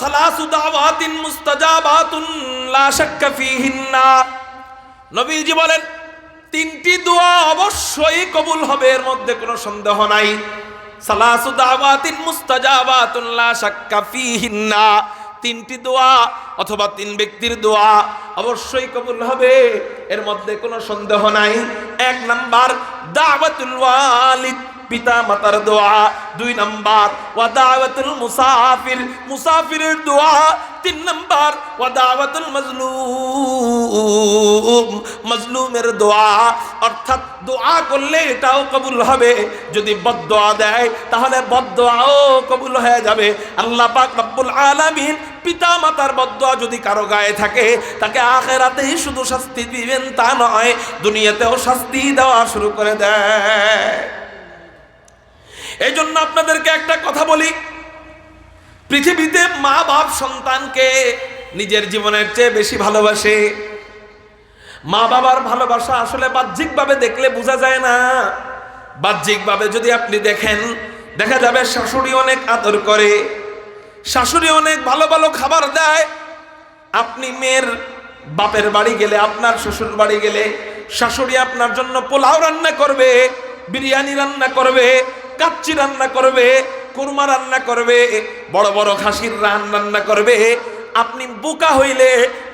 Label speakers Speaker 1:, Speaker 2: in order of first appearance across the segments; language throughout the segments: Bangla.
Speaker 1: সালাসু দাওয়াতিন মুস্তাজাবাতুন লা শাক্কা ফীহিন্না। নবীজি বলেন, তিনটি দোয়া অবশ্যই কবুল হবে, এর মধ্যে কোনো সন্দেহ নাই। সালাসু দাওয়াতিন মুস্তাজাবাতুন লা শাক্কা ফীহিন্না। তিনটি দোয়া অথবা তিন ব্যক্তির দোয়া অবশ্যই কবুল হবে, এর মধ্যে কোনো সন্দেহ নাই। এক নাম্বার, দাওয়াতুল ওয়ালিদ। পিতা মাতার দোয়া। দুই নাম্বার ওয়াদাওয়াতুল মুসাফির। মুসাফিরের দোয়া তিন নাম্বার ওয়াদাওয়াতুল মাজলুম। মাজলুমের দোয়া, অর্থাৎ দোয়া করলে এটাও কবুল হবে। যদি বদদোয়া দেয়, তাহলে বদদোয়াও কবুল হয়ে যাবে। আল্লাহ পাক রব্বুল আলামিন পিতা মাতার বদদোয়া যদি কারও গায়ে থাকে, তাকে আখেরাতেই শুধু শাস্তি দিবেন তা নয়, দুনিয়াতেও শাস্তি দেওয়া শুরু করে দেয়। এই জন্য আপনাদেরকে একটা কথা বলি। পৃথিবীতে মা বাপ সন্তানকে নিজের জীবনের চেয়ে বেশি ভালোবাসে। মা বাবার ভালোবাসা আসলে বাহ্যিকভাবে দেখলে বোঝা যায় না। বাহ্যিকভাবে যদি আপনি দেখেন, দেখা যাবে শাশুড়ি অনেক আদর করে। শাশুড়ি অনেক ভালো ভালো খাবার দেয়। আপনি মেয়ের বাপের বাড়ি গেলে, আপনার শ্বশুর বাড়ি গেলে, শাশুড়ি আপনার জন্য পোলাও রান্না করবে, বিরিয়ানি রান্না করবে কাচ্চি রান্না করবে কুরমা রান্না করবে বড় বড় খাসির রান রান্না করবে আপনি বোকা হইলে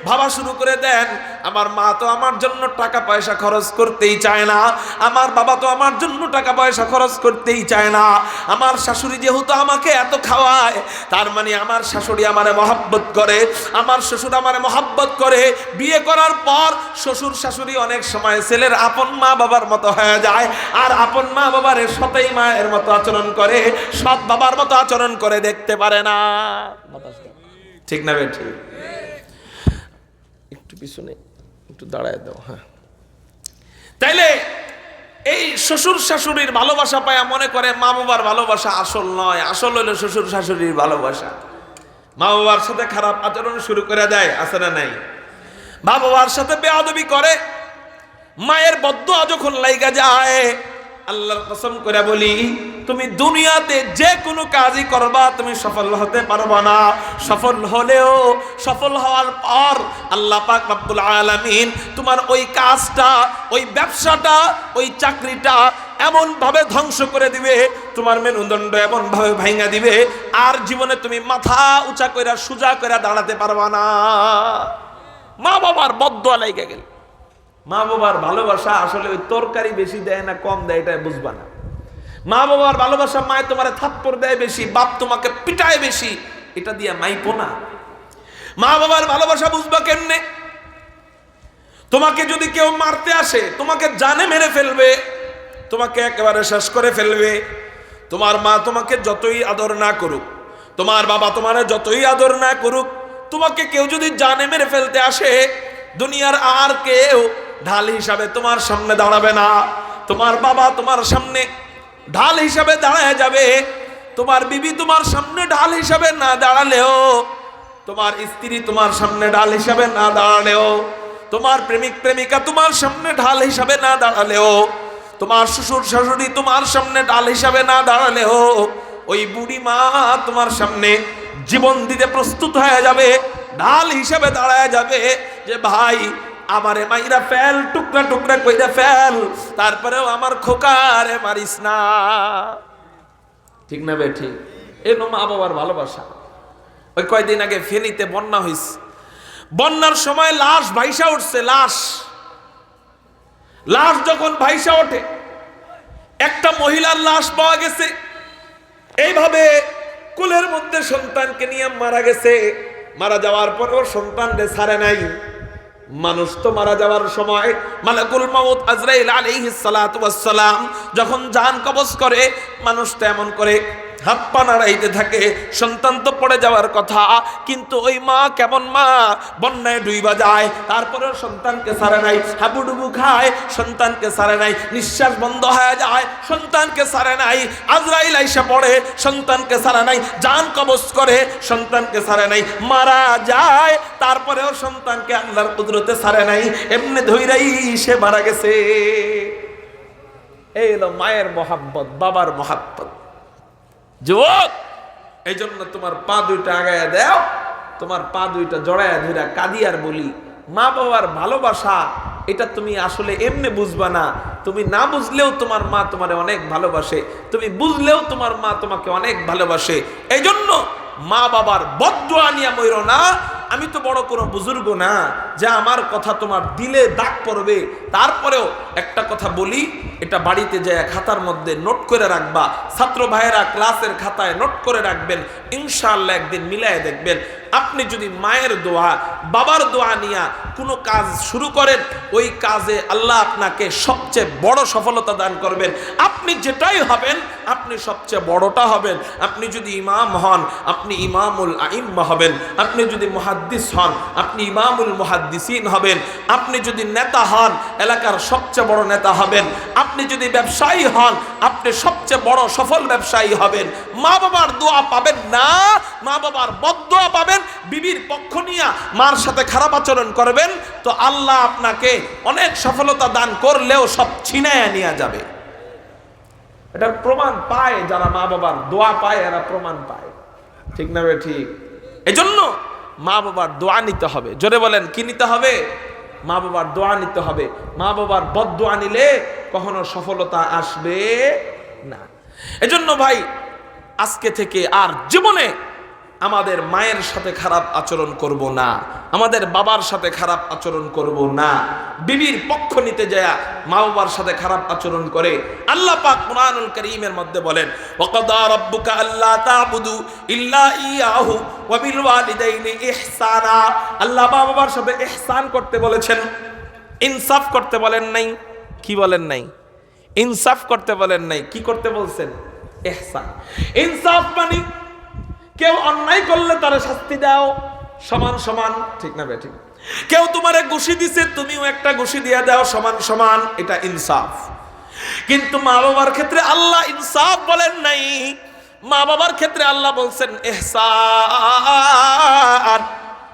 Speaker 1: ভাবা শুরু করে দেন, আমার মা তো আমার জন্য টাকা পয়সা খরচ করতেই চায় না। আমার বাবা তো আমার জন্য টাকা পয়সা খরচ করতেই চায় না। আমার শাশুড়ি যেহেতু আমাকে এত খাওয়ায়, তার মানে আমার শাশুড়ি আমারে মহাব্বত করে। আমার শ্বশুর আমারে মহাব্বত করে। বিয়ে করার পর শ্বশুর শাশুড়ি অনেক সময় ছেলের আপন মা বাবার মতো হয়ে যায়, আর আপন মা বাবার সতেই মায়ের মতো আচরণ করে, সৎ বাবার মতো আচরণ করে দেখতে পারে না। ঠিক না বে ঠিক। একটু পিছনে একটু দাঁড়ায় দাও হ্যাঁ। তাইলে এই শ্বশুর শাশুড়ির ভালোবাসা পায়া মনে করে মা বাবার ভালোবাসা আসল নয় আসল হলো শ্বশুর শাশুড়ির ভালোবাসা। মা বাবার সাথে খারাপ আচরণ শুরু করে দেয় আছে না নাই? মা বাবার সাথে বেয়াদবি করে মায়ের বদ্ধ যখন লাইগা যায় আল্লাহর কসম করে বলি তুমি দুনিয়াতে যে কোনো কাজই করবা, তুমি সফল হতে পারবা না। সফল হলেও, সফল হওয়ার পর আল্লাহ পাক রব্বুল আলামিন তোমার ওই কাজটা, ওই ব্যবসাটা, ওই চাকরিটা এমন ভাবে ধ্বংস করে দিবে, তোমার মেরুদণ্ড এমন ভাবে ভাঙা দিবে, আর জীবনে তুমি মাথা উঁচা কইরা, সোজা কইরা দাঁড়াতে পারবা না। মা বাবার বদ্ধ লাইগা গেল। মা বাবার ভালোবাসা আসলে ওই তরকারি বেশি দেয় না, কম দেয় এটা বুঝবা না। মা বাবার ভালোবাসা মায় তোমার থাপ্পড় দেয় বেশি, বাপ তোমাকে পিটায় বেশি, এটা দিয়ে মাইপো না। মা বাবার ভালোবাসা বুঝবা কেমনে? তোমাকে যদি কেউ মারতে আসে, তোমাকে জানে মেরে ফেলবে, তোমাকে একেবারে শেষ করে ফেলবে। তোমার মা তোমাকে যতই আদর না করুক, তোমার বাবা তোমার যতই আদর না করুক, তোমাকে কেউ যদি জানে মেরে ফেলতে আসে, দুনিয়ার আর কেউ ঢাল হিসাবে তোমার সামনে দাঁড়াবে না। তোমার বাবা তোমার সামনে ঢাল হিসাবে দাঁড়ায় যাবে। তোমার বিবি তোমার সামনে ঢাল হিসাবে না দাঁড়ালেও, তোমার স্ত্রী তোমার সামনে ঢাল হিসাবে না দাঁড়ালেও, তোমার প্রেমিক প্রেমিকা তোমার সামনে ঢাল হিসাবে না দাঁড়ালেও, তোমার শ্বশুর শাশুড়ি তোমার সামনে ঢাল হিসাবে না দাঁড়ালেও, ওই বুড়ি মা তোমার সামনে জীবন দিতে প্রস্তুত হয়ে যাবে, ঢাল হিসাবে দাঁড়ায় যাবে যে ভাই আমারে মাইরা ফেল, টুকরা টুকরা কইরা ফেল, তারপরেও আমার খোকারে মারিস না। ঠিক না বে, ঠিক। এলো মা বাবার ভালোবাসা। ওই কয়দিন আগে ফেনীতে বন্যা হয়েছে বন্যার সময় লাশ ভাইসা উঠছে, লাশ। লাশ যখন ভাইসা ওঠে, একটা মহিলার লাশ পাওয়া গেছে। এইভাবে কুলের মধ্যে সন্তানকে নিয়ে মারা গেছে। মারা যাওয়ার পরেও সন্তানকে ছাড়ে নাই। মানুষ তো মারা যাওয়ার সময় মালাকুল মাউত আজরাইল আলাইহিস সালাম যখন জান কবজ করে, মানুষ তো এমন করে হাত নাড়াইতে থাকে, সন্তান তো পড়ে যাওয়ার কথা, কিন্তু ওই মা কেমন মা? বন্যায় ডুইবা যায়, তারপরেও সন্তানকে সারে নাই, হাবুডুবু খায়, সন্তানকে সারে নাই, নিঃশ্বাস বন্ধ হয়ে যায়, সন্তানকে সারে নাই, আজরাইল আইসা পড়ে, সন্তানকে সারে নাই জান কবজ করে, সন্তানকে সারে নাই, মারা যায়, তারপরেও সন্তানকে আল্লাহর কুদরতে সারে নাই, এমনি ধৈরাই সে মারা গেছে। এই হলো মায়ের মহাব্বত, বাবার মহাব্বত। যুবক! এই জন্য তোমার পা দুইটা আগায়া দেও, তোমার পা দুইটা জড়ায়া ধুরা কাঁদি আর বলি, মা বাবার ভালোবাসা, এটা তুমি আসলে এমনি বুঝবা না। তুমি না বুঝলেও তোমার মা তোমার অনেক ভালোবাসে। তুমি বুঝলেও তোমার মা তোমাকে অনেক ভালোবাসে। এই জন্য মা বাবার বদ্ধ আনিয়া ময়ূর না। আমি তো বড় কোনো বুজুর্গ না, যে আমার কথা তোমার দিলে দাগ পড়বে। তারপরেও একটা কথা বলি, এটা বাড়িতে যায় খাতার মধ্যে নোট করে রাখবা। ছাত্র ভাইয়েরা ক্লাসের খাতায় নোট করে রাখবেন ইনশাল্লাহ একদিন মিলায় দেখবেন। আপনি যদি মায়ের দোয়া, বাবার দোয়া নিয়া কোনো কাজ শুরু করেন, ওই কাজে আল্লাহ আপনাকে সবচেয়ে বড় সফলতা দান করবেন। আপনি যেটাই হবেন, আপনি সবচেয়ে বড়টা হবেন। আপনি যদি ইমাম হন, আপনি ইমামুল আইম্মা হবেন। আপনি যদি মুহাদ্দিস হন, আপনি ইমামুল মুহাদ্দিসিন হবেন। আপনি যদি নেতা হন, এলাকার সবচেয়ে বড় নেতা হবেন। আপনি যদি ব্যবসায়ী হন, আপনি সবচেয়ে বড় সফল ব্যবসায়ী হবেন। মা বাবার দোয়া পাবেন না মা বাবার বদোয়া পাবেন বিবির পক্ষ নিয়ে মার সাথে খারাপ আচরণ করবেন, তো আল্লাহ আপনাকে অনেক সফলতা দান করলেও সব ছিনায় নিয়ে যাবে। এটার প্রমাণ পায় যারা মা বাবার দোয়া পায়, এরা প্রমাণ পায়। ঠিক না ঠিক? এজন্য মা বাবার দোয়া নিতে হবে। জোরে বলেন, কি নিতে হবে? মা বাবার দোয়া নিতে হবে। মা বাবার বদ দোয়া নিলে কখনো সফলতা আসবে না। এজন্য ভাই, আজকে থেকে আর জীবনে আমাদের মায়ের সাথে খারাপ আচরণ করব না, আমাদের বাবার সাথে খারাপ আচরণ করব না। বিবির পক্ষ নিতে যায় মা বাবার সাথে খারাপ আচরণ করে আল্লাহ পাক কুরআনুল কারীমের মধ্যে বলেন, ওয়াকাদা রাব্বুকা আল্লা তা'বুদু ইল্লা ইয়াহু ওয়া বিল ওয়ালিদাইনি ইহসানা। আল্লাহ বাবার সাথে ইহসান করতে বলেছেন, ইনসাফ করতে বলেন নাই। কি বলেন নাই? ইনসাফ করতে বলেন নাই। কি করতে বলছেন? ইহসান। ইনসাফ মানে কেউ অন্যায় করলে তারা শাস্তি দাও। সমান সমান। ঠিক না বে, ঠিক। কেউ তোমারে ঘুষি দিছে, তুমিও একটা ঘুষি দিয়ে দাও, সমান সমান। এটা ইনসাফ। কিন্তু মা বাবার ক্ষেত্রে আল্লাহ ইনসাফ বলেন নাই। মা বাবার ক্ষেত্রে আল্লাহ বলছেন এহসান।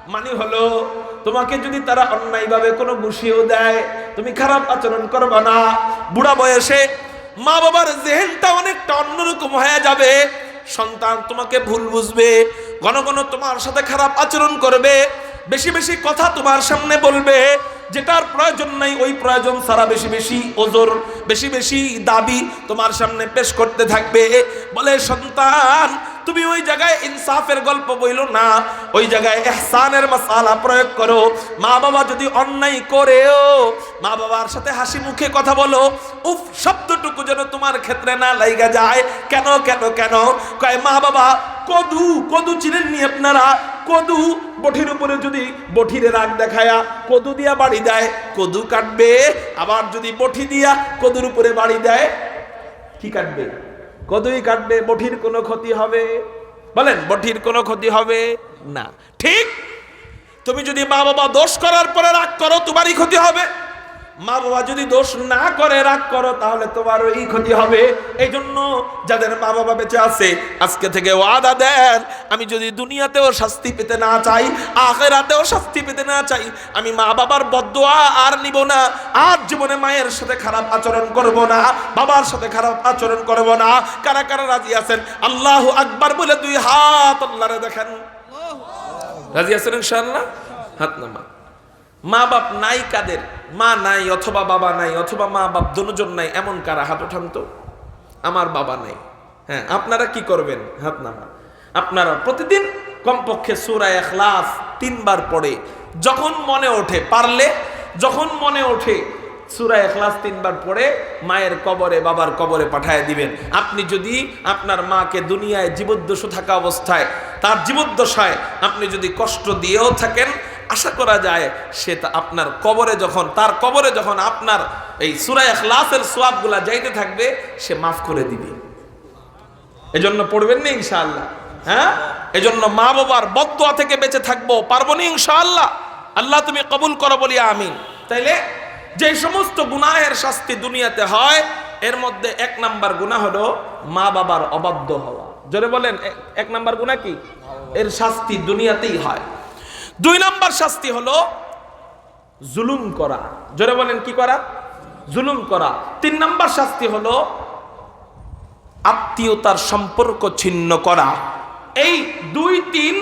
Speaker 1: মানে হলো, তোমাকে যদি তারা অন্যায়ভাবে কোনো ঘুষিও দেয়, তুমি খারাপ আচরণ করবে না। বুড়া বয়সে মা বাবার জেহেনটা অনেকটা অন্যরকম হয়ে যাবে। সন্তান তোমাকে ভুল বুঝবে, ঘন ঘন তোমার সাথে খারাপ আচরণ করবে, বেশি বেশি কথা তোমার সামনে বলবে, যেটার প্রয়োজন নাই ওই প্রয়োজন ছাড়া বেশি বেশি ওজোর, বেশি বেশি দাবি তোমার সামনে পেশ করতে থাকবে। বলে সন্তান তুমি ওই জায়গায় ইনসাফের গল্প বইলো না, ওই জায়গায় এহসানের মাসালা প্রয়োগ করো। মা বাবা যদি অন্যায় করেও, মা বাবার সাথে হাসি মুখে কথা বলো, উফ, শব্দটুকু যেন তোমার ক্ষেত্রে না লাইগা যায়। কেন কেন কেন? কয়, মা বাবা, কদু কদু চিনেন নি আপনারা? কদু বঠির উপরে যদি বঠিরে রাগ দেখায়া কদু দিয়া বাড়ি দেয়, কদু কাটবে। আবার যদি বঠি দিয়া কদুর উপরে বাড়ি দেয়, কি কাটবে? কদুই কাটবে, বঠির কোনো ক্ষতি হবে? বলেন, বঠির কোনো ক্ষতি হবে? না। ঠিক? তুমি যদি মা বাবা দোষ করার পরে রাগ করো, তোমারই ক্ষতি হবে। মা বাবা যদি দোষ না করে রাগ করো তাহলে তোমারও এই ক্ষতি হবে। এই জন্য যাদের মা বাবা বেঁচে আছে আজকে থেকে ওয়াদা দেন আমি যদি দুনিয়াতেও শাস্তি পেতে না চাই আখেরাতেও শাস্তি পেতে না চাই আমি মা বাবার বদোয়া আর নিব না আর জীবনে মায়ের সাথে খারাপ আচরণ করব না বাবার সাথে খারাপ আচরণ করব না। কারা কারা রাজি আছেন? আল্লাহ আকবার বলে দুই হাত আল্লাহরে দেখেন। রাজি আছেন ইনশাআল্লাহ? হাত নামা মা বাপ নাই কাদের? মা নাই অথবা বাবা নাই, অথবা মা বাপ দুজন নাই, এমন কারা? হাত ওঠান তো। আমার বাবা নাই। হ্যাঁ আপনারা কি করবেন? হাত নামা আপনারা প্রতিদিন কমপক্ষে সুরা এখলাস তিনবার পড়ে। যখন মনে ওঠে, পারলে যখন মনে ওঠে, সুরা এখলাস তিনবার পড়ে, মায়ের কবরে, বাবার কবরে পাঠায় দিবেন। আপনি যদি আপনার মাকে দুনিয়ায় জীবদ্দশা থাকা অবস্থায়, তার জীবদ্দশায় আপনি যদি কষ্ট দিয়েও থাকেন আশা করা যায় সে তা আপনার কবরে যখন, তার কবরে যখন আপনার এই সুরা এখলাসের সোয়াবগুলা যাইতে থাকবে, সে মাফ করে দিবে। এজন্য পড়বেন না ইনশাআল্লাহ হ্যাঁ? এজন্য মা বাবার বদুয়া থেকে বেঁচে থাকব পারব না ইনশাআল্লাহ। আল্লাহ তুমি কবুল করো বলি, আমিন। তাইলে যে সমস্ত গুনাহের শাস্তি দুনিয়াতে হয়, এর মধ্যে এক নাম্বার গুনাহ হলো মা বাবার অবাধ্য হওয়া। জোরে বলেন এক- নাম্বার গুনাহ কি? এর শাস্তি দুনিয়াতেই হয়। দুই নম্বর শাস্তি হলো জুলুম করা। জোরে বলেন কি করা? জুলুম করা। তিন নম্বর শাস্তি হলো আত্মীয়তার সম্পর্ক ছিন্ন করা। এই দুই তিন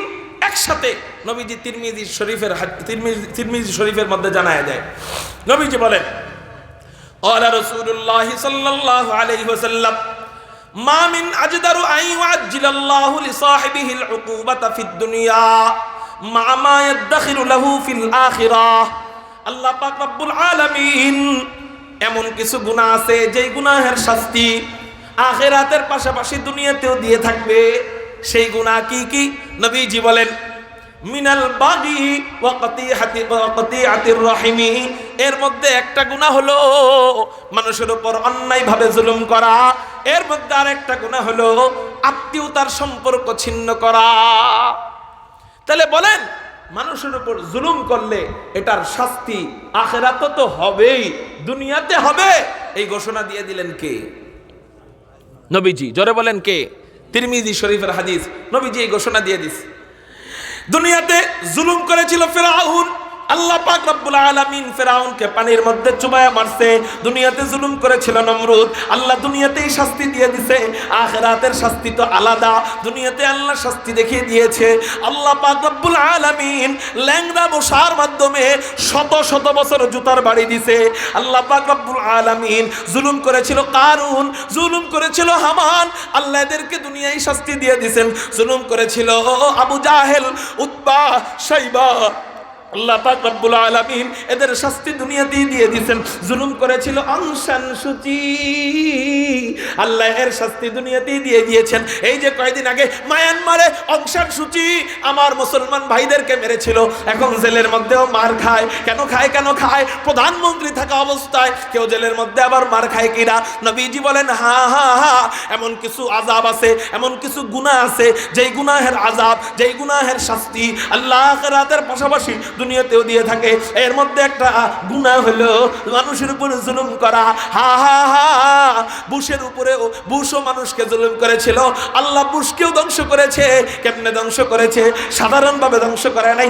Speaker 1: একসাথে নবীজি তিরমিজি শরীফের তিরমিজি শরীফের মধ্যে জানায় দেয়। নবীজি বলেন অলা রসুল্লাহ সাল্লাহ আলহি মা মিন আজদারু আই ওয়াজ্জিলাল্লাহু লিসাহিবিহিল উকুবাতা ফিদ দুনিয়া। আল্লাহ এমন কিছু গুণা আছে যেই গুনাহের শাস্তি আখেরাতের পাশাপাশি দুনিয়াতেও দিয়ে থাকবে। সেই গুণা কি কি? নবীজি বলেন, মিনাল বাগি ওয়াকতিহাতি ওয়াকতিআতির রহিমি। এর মধ্যে একটা গুনাহ হলো মানুষের উপর অন্যায়ভাবে জুলুম করা। এর মধ্যে আরেকটা গুনাহ হলো আত্মীয়তার সম্পর্ক ছিন্ন করা। তাহলে বলেন, মানুষের উপর জুলুম করলে এটার শাস্তি আখেরাত তো হবেই, দুনিয়াতে হবে। এই ঘোষণা দিয়ে দিলেন কে? নবীজি, জোরে বলেন কে? তিরমিজি শরীফের হাদিস, নবীজি এই ঘোষণা দিয়ে দিস। দুনিয়াতে জুলুম করেছিল ফেরাউন আল্লাহ পাক রব্বুল আলামিন ফেরাউনকে পানির মধ্যে চুবায়া মারছে, দুনিয়াতে জুলুম করেছিল নমরুদ, আল্লাহ দুনিয়াতেই শাস্তি দিয়ে দিছে, আখিরাতের শাস্তি তো আলাদা, দুনিয়াতে আল্লাহ শাস্তি দেখিয়ে দিয়েছে। আল্লাহ পাক রব্বুল আলামিন ল্যাংড়া বসার মাধ্যমে শত শত বছর জুতার বাড়ি দিছে। আল্লাহ পাক রব্বুল আলামিন জুলুম করেছিল কারুন, জুলুম করেছিল হামান, আল্লাহ এদেরকে দুনিয়ায় শাস্তি দিয়ে দিছেন। জুলুম করেছিল আবু জাহেল, উতবা সাইবা আল্লাহ পাক রব্বুল আলামিন এদের শাস্তি দুনিয়াতেই দিয়ে দিয়েছেন। জুলুম করেছিল অংশান সূচি। আল্লাহ এর শাস্তি দুনিয়াতেই দিয়ে দিয়েছেন। এই যে কয়েকদিন আগে মায়ানমারে অংশান সূচি আমার মুসলমান ভাইদেরকে মেরেছিল। এখন জেলের মধ্যেও মার খায়। কেন খায় কেন খায়? প্রধানমন্ত্রী থাকা অবস্থায় কেউ জেলের মধ্যে আবার মার খায় কিনা? নবীজি বলেন, হা হা হা, এমন কিছু আজাব আছে, এমন কিছু গুনাহ আছে, যেই গুনাহের আজাব যেই গুনাহের শাস্তি আল্লাহ রাতের পাশাপাশি দুনিয়াতেও দিয়ে থাকে। এর মধ্যে একটা গুণা হলো মানুষের উপরে জুলুম করা। হা হা হা, বুশের উপরেও বুশও মানুষকে জুলুম করেছিল। আল্লাহ বুশকেও ধ্বংস করেছে। কেমনে ধ্বংস করেছে? সাধারণভাবে ধ্বংস করে নাই।